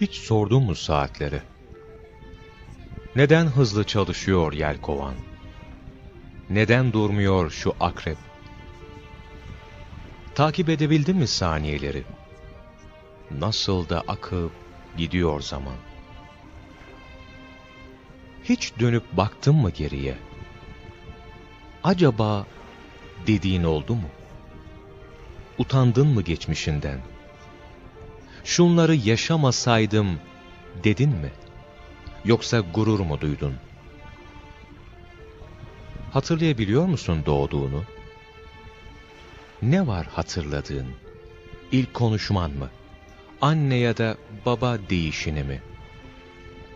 Hiç sordun mu saatleri? Neden hızlı çalışıyor yelkovan? Neden durmuyor şu akrep? Takip edebildin mi saniyeleri? Nasıl da akıp gidiyor zaman. Hiç dönüp baktın mı geriye? Acaba dediğin oldu mu? Utandın mı geçmişinden? Şunları yaşamasaydım dedin mi? Yoksa gurur mu duydun? Hatırlayabiliyor musun doğduğunu? Ne var hatırladığın? İlk konuşman mı? Anne ya da baba değişini mi?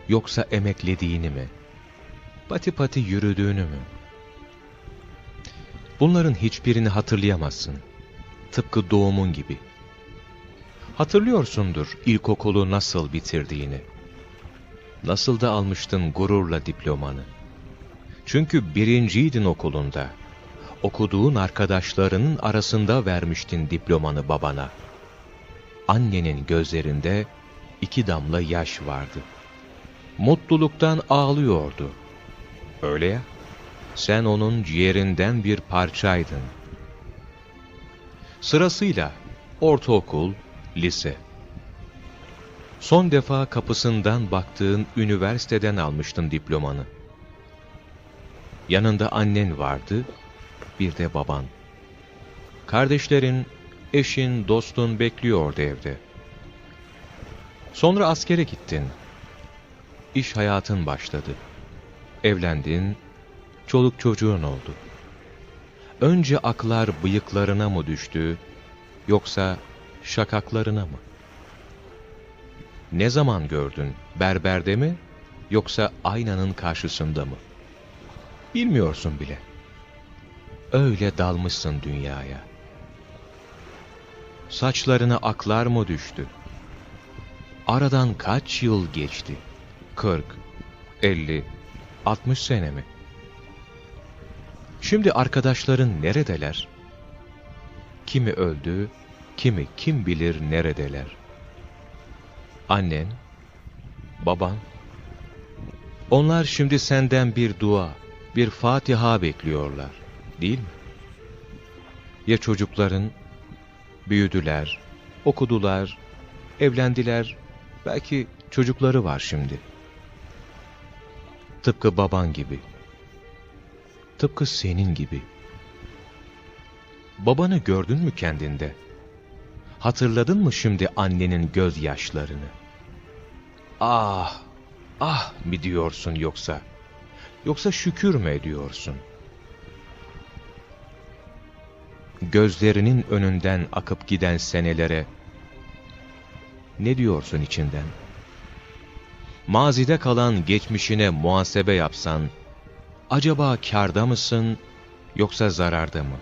Yoksa emeklediğini mi? Pati pati yürüdüğünü mü? Bunların hiçbirini hatırlayamazsın. Tıpkı doğumun gibi. Hatırlıyorsundur ilkokulu nasıl bitirdiğini. Nasıl da almıştın gururla diplomanı. Çünkü birinciydin okulunda. Okuduğun arkadaşlarının arasında vermiştin diplomanı babana. Annenin gözlerinde iki damla yaş vardı. Mutluluktan ağlıyordu. Öyle ya, sen onun ciğerinden bir parçaydın. Sırasıyla ortaokul, lise. Son defa kapısından baktığın üniversiteden almıştın diplomanı. Yanında annen vardı, bir de baban. Kardeşlerin, eşin, dostun bekliyordu evde. Sonra askere gittin. İş hayatın başladı. Evlendin, çoluk çocuğun oldu. Önce aklar bıyıklarına mı düştü, yoksa şakaklarına mı? Ne zaman gördün, berberde mi, yoksa aynanın karşısında mı? Bilmiyorsun bile. Öyle dalmışsın dünyaya. Saçlarına aklar mı düştü? Aradan kaç yıl geçti? Kırk, elli, altmış sene mi? Şimdi arkadaşların neredeler? Kimi öldü, kimi kim bilir neredeler? Annen, baban, onlar şimdi senden bir dua, bir Fatiha bekliyorlar, değil mi? Ya çocukların büyüdüler, okudular, evlendiler, belki çocukları var şimdi. Tıpkı baban gibi. Tıpkı senin gibi. Babanı gördün mü kendinde? Hatırladın mı şimdi annenin gözyaşlarını? Ah, ah mi diyorsun yoksa? Yoksa şükür mü ediyorsun? Gözlerinin önünden akıp giden senelere ne diyorsun içinden? Mazide kalan geçmişine muhasebe yapsan, acaba kârda mısın yoksa zararda mı?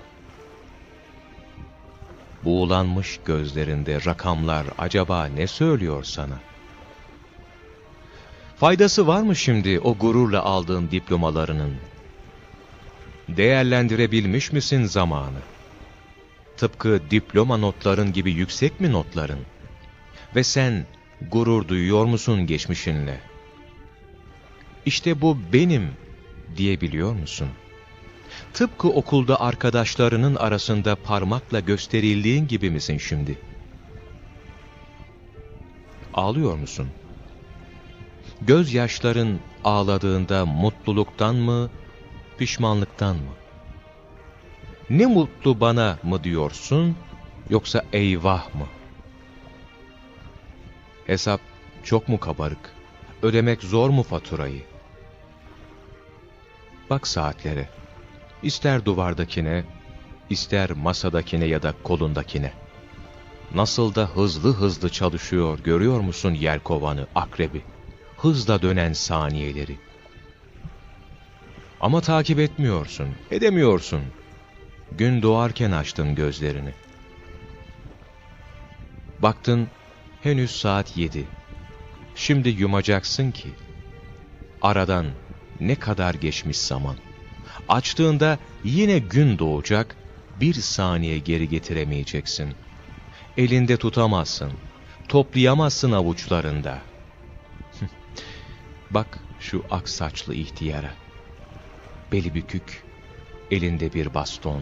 Buğulanmış gözlerinde rakamlar acaba ne söylüyor sana? Faydası var mı şimdi o gururla aldığın diplomalarının? Değerlendirebilmiş misin zamanı? Tıpkı diploma notların gibi yüksek mi notların? Ve sen gurur duyuyor musun geçmişinle? İşte bu benim diyebiliyor musun? Tıpkı okulda arkadaşlarının arasında parmakla gösterildiğin gibi misin şimdi? Ağlıyor musun? Gözyaşların ağladığında mutluluktan mı, pişmanlıktan mı? Ne mutlu bana mı diyorsun, yoksa eyvah mı? Hesap çok mu kabarık? Ödemek zor mu faturayı? Bak saatlere. İster duvardakine, ister masadakine ya da kolundakine. Nasıl da hızlı hızlı çalışıyor görüyor musun yelkovanı, akrebi? Hızla dönen saniyeleri. Ama takip etmiyorsun, edemiyorsun. Gün doğarken açtın gözlerini. Baktın, henüz saat yedi. Şimdi yumacaksın ki, aradan ne kadar geçmiş zaman. Açtığında yine gün doğacak, bir saniye geri getiremeyeceksin. Elinde tutamazsın, toplayamazsın avuçlarında. Bak şu ak saçlı ihtiyara. Beli bükük, elinde bir baston.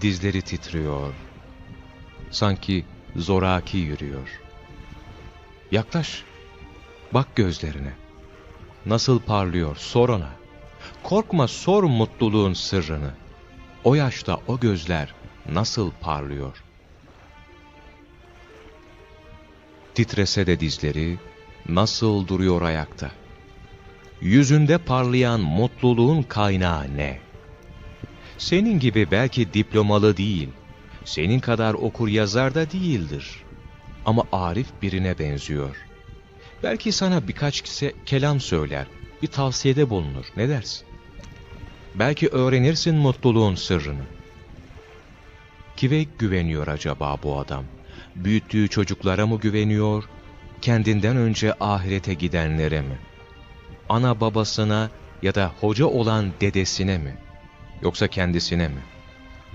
Dizleri titriyor. Sanki zoraki yürüyor. Yaklaş, bak gözlerine. Nasıl parlıyor, sor ona. Korkma, sor mutluluğun sırrını. O yaşta o gözler nasıl parlıyor? Titrese de dizleri, nasıl duruyor ayakta? Yüzünde parlayan mutluluğun kaynağı ne? Senin gibi belki diplomalı değil, senin kadar okur yazar da değildir. Ama arif birine benziyor. Belki sana birkaç kise kelam söyler, bir tavsiyede bulunur. Ne dersin? Belki öğrenirsin mutluluğun sırrını. Kime güveniyor acaba bu adam? Büyüttüğü çocuklara mı güveniyor? Kendinden önce ahirete gidenlere mi? Ana babasına ya da hoca olan dedesine mi? Yoksa kendisine mi?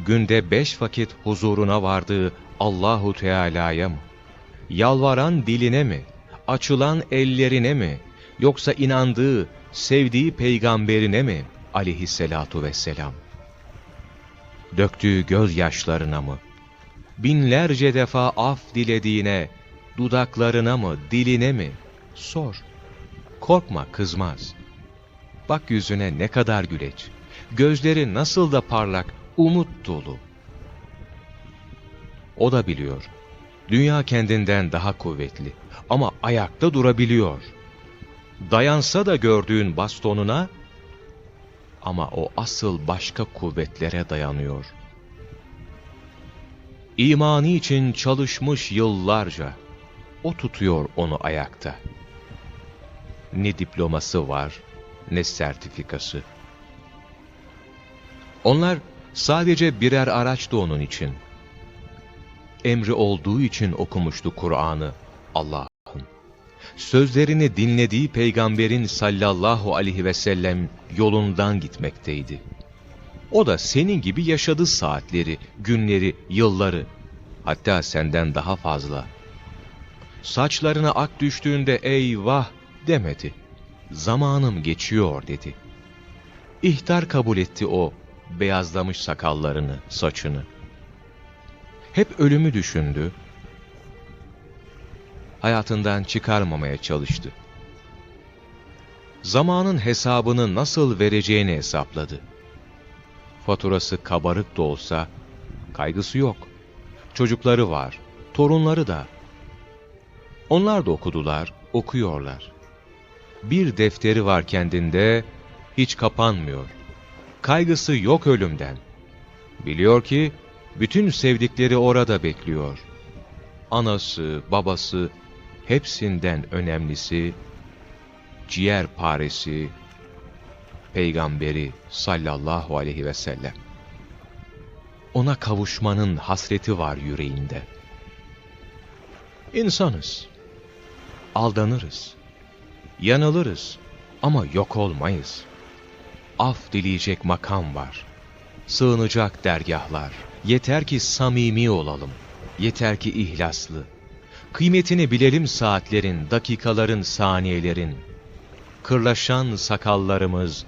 Günde beş vakit huzuruna vardığı Allahu Teala'ya mı? Yalvaran diline mi? Açılan ellerine mi? Yoksa inandığı, sevdiği peygamberine mi? Aleyhisselatu vesselam. Döktüğü gözyaşlarına mı? Binlerce defa af dilediğine, dudaklarına mı, diline mi? Sor. Korkma, kızmaz. Bak yüzüne ne kadar güleç. Gözleri nasıl da parlak, umut dolu. O da biliyor. Dünya kendinden daha kuvvetli ama ayakta durabiliyor. Dayansa da gördüğün bastonuna ama o asıl başka kuvvetlere dayanıyor. İmanı için çalışmış yıllarca. O tutuyor onu ayakta. Ne diploması var, ne sertifikası. Onlar sadece birer araçtı onun için. Emri olduğu için okumuştu Kur'an'ı Allah'ın. Sözlerini dinlediği peygamberin sallallahu aleyhi ve sellem yolundan gitmekteydi. O da senin gibi yaşadı saatleri, günleri, yılları. Hatta senden daha fazla. Saçlarına ak düştüğünde eyvah demedi. Zamanım geçiyor dedi. İhtar kabul etti o, beyazlamış sakallarını, saçını. Hep ölümü düşündü. Hayatından çıkarmamaya çalıştı. Zamanın hesabını nasıl vereceğini hesapladı. Faturası kabarık da olsa kaygısı yok. Çocukları var, torunları da. Onlar da okudular, okuyorlar. Bir defteri var kendinde, hiç kapanmıyor. Kaygısı yok ölümden. Biliyor ki bütün sevdikleri orada bekliyor. Anası, babası, hepsinden önemlisi, ciğer paresi, peygamberi sallallahu aleyhi ve sellem. Ona kavuşmanın hasreti var yüreğinde. İnsanız. Aldanırız. Yanılırız ama yok olmayız. Af dileyecek makam var. Sığınacak dergahlar. Yeter ki samimi olalım. Yeter ki ihlaslı. Kıymetini bilelim saatlerin, dakikaların, saniyelerin. Kırlaşan sakallarımız,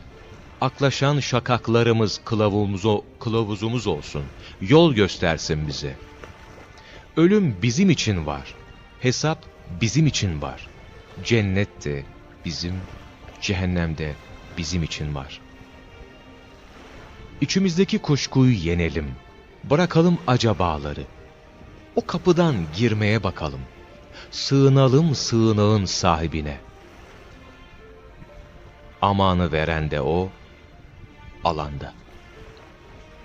aklaşan şakaklarımız kılavuzumuz, kılavuzumuz olsun. Yol göstersin bize. Ölüm bizim için var. Hesap bizim için var. Cennet de bizim, cehennem de bizim için var. İçimizdeki kuşkuyu yenelim. Bırakalım acabaları. O kapıdan girmeye bakalım. Sığınalım sığınağın sahibine. Amanı veren de o, alanda.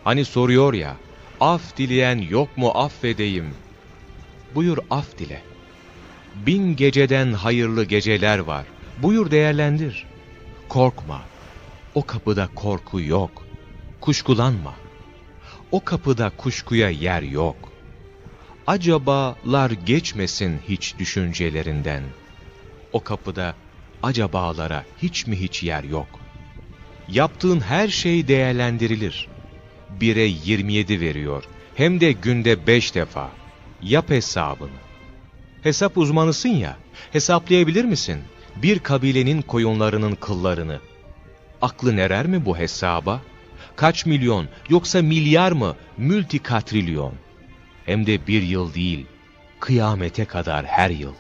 Hani soruyor ya, af dileyen yok mu affedeyim? Buyur af dile. Bin geceden hayırlı geceler var. Buyur değerlendir. Korkma. O kapıda korku yok. Kuşkulanma. O kapıda kuşkuya yer yok. Acabalar geçmesin hiç düşüncelerinden. O kapıda acabalara hiç mi hiç yer yok. Yaptığın her şey değerlendirilir. Bire 27 veriyor. Hem de günde beş defa. Yap hesabını. Hesap uzmanısın ya, hesaplayabilir misin? bir kabilenin koyunlarının kıllarını. Aklın erer mi bu hesaba? Kaç milyon yoksa milyar mı? Multikatrilyon. Hem de bir yıl değil, kıyamete kadar her yıl.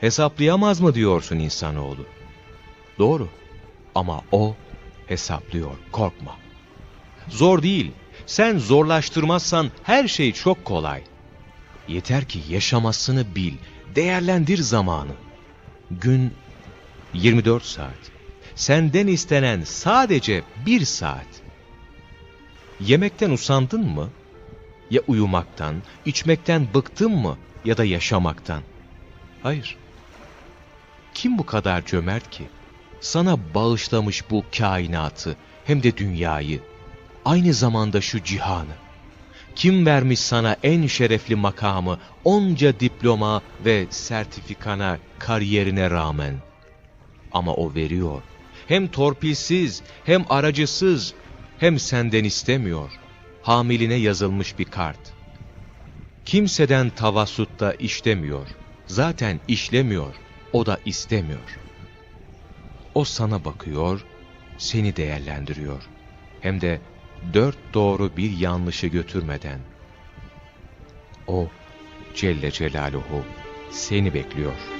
Hesaplayamaz mı diyorsun insanoğlu? Doğru. Ama o hesaplıyor, korkma. Zor değil. Sen zorlaştırmazsan her şey çok kolay. Yeter ki yaşamasını bil, değerlendir zamanı. Gün 24 saat. Senden istenen sadece bir saat. Yemekten usandın mı? Ya uyumaktan, içmekten bıktın mı? Ya da yaşamaktan? Hayır. Kim bu kadar cömert ki? Sana bağışlamış bu kainatı, hem de dünyayı, aynı zamanda şu cihanı. Kim vermiş sana en şerefli makamı, onca diploma ve sertifikana, kariyerine rağmen? Ama o veriyor. Hem torpilsiz, hem aracısız, hem senden istemiyor. Hamiline yazılmış bir kart. Kimseden tavassutta işlemiyor. Zaten işlemiyor, o da istemiyor. O sana bakıyor, seni değerlendiriyor. Hem de dört doğru bir yanlışı götürmeden. O Celle Celaluhu seni bekliyor.''